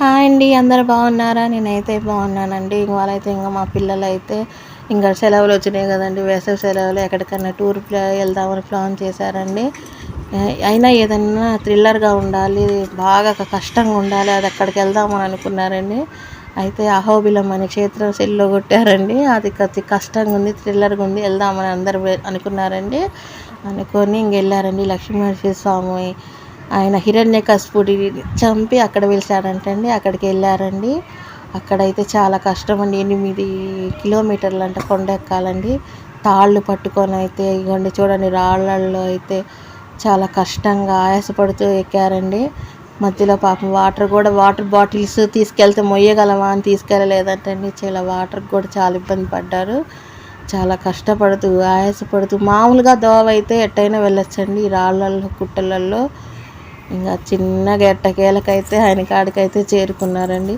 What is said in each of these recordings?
Hi అండి అందరు బాగున్నారా? నేనైతే బాగున్నానండి. ఇవాళ అయితే ఇంకా మా పిల్లలు అయితే ఇంకా సెలవులు వచ్చినాయి కదండి. వేసవి సెలవులు ఎక్కడికన్నా టూర్ ప్లా వెళ్దామని ప్లాన్ చేశారండి. అయినా ఏదన్నా థ్రిల్లర్గా ఉండాలి బాగా కష్టంగా ఉండాలి అది అక్కడికి వెళ్దామని అనుకున్నారండి. అయితే అహోబిలం అనే క్షేత్రం సెల్లో కొట్టారండి. అది కొద్ది కష్టంగా ఉంది థ్రిల్లర్గా ఉంది వెళ్దామని అందరు అనుకున్నారండి. అనుకొని ఇంక వెళ్ళారండి. లక్ష్మీనరసింహ స్వామి ఆయన హిరణ్యకశిపుడి చంపి అక్కడ వెలిసాడంటండి అక్కడికి వెళ్ళారండి. అక్కడైతే చాలా కష్టం అండి. ఎనిమిది కిలోమీటర్లు అంట కొండ ఎక్కాలండి. తాళ్ళు పట్టుకొని అయితే ఇగోండి చూడండి రాళ్ళల్లో అయితే చాలా కష్టంగా ఆయాసపడుతూ ఎక్కారండి. మధ్యలో పాపం వాటర్ కూడా వాటర్ బాటిల్స్ తీసుకెళ్తే మొయ్యగలమా అని తీసుకెళ్ళలేదంటండి. చాలా వాటర్ కూడా చాలా ఇబ్బంది పడ్డారు. చాలా కష్టపడుతూ ఆయాసపడుతూ మామూలుగా దోవ అయితే ఎట్టయినా వెళ్ళొచ్చండి. ఈ రాళ్ళల్లో కుట్టలలో ఇంకా చిన్నగా ఎట్టకేలకైతే ఆయన కాడికైతే చేరుకున్నారండి.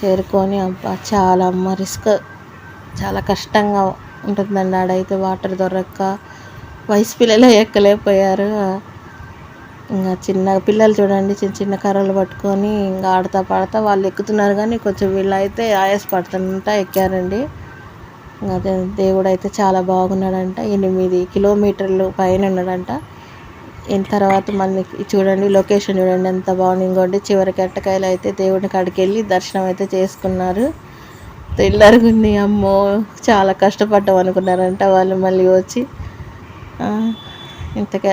చేరుకొని అబ్బా చాలా అమ్మ రిస్క్. చాలా కష్టంగా ఉంటుందండి ఆడైతే వాటర్ దొరక్క. వయసు పిల్లలే ఎక్కలేకపోయారు. ఇంకా చిన్న పిల్లలు చూడండి చిన్న చిన్న కర్రలు పట్టుకొని ఇంకా ఆడతా పాడతా వాళ్ళు ఎక్కుతున్నారు కానీ కొంచెం వీళ్ళు అయితే ఆయాస పడుతుంటా ఎక్కారండి. ఇంకా దేవుడు అయితే చాలా బాగున్నాడంట. ఎనిమిది కిలోమీటర్లు పైన ఉన్నాడంట. తర్వాత మళ్ళీ చూడండి లొకేషన్ చూడండి ఎంత బాగుంది. ఇంకోటి చివరికి ఎట్టకాయలు అయితే దేవుని కాడికి వెళ్ళి దర్శనం అయితే చేసుకున్నారు. తెల్లరుగుంది అమ్మో. చాలా కష్టపడ్డాం అనుకున్నారంట వాళ్ళు మళ్ళీ వచ్చి. ఇంతకే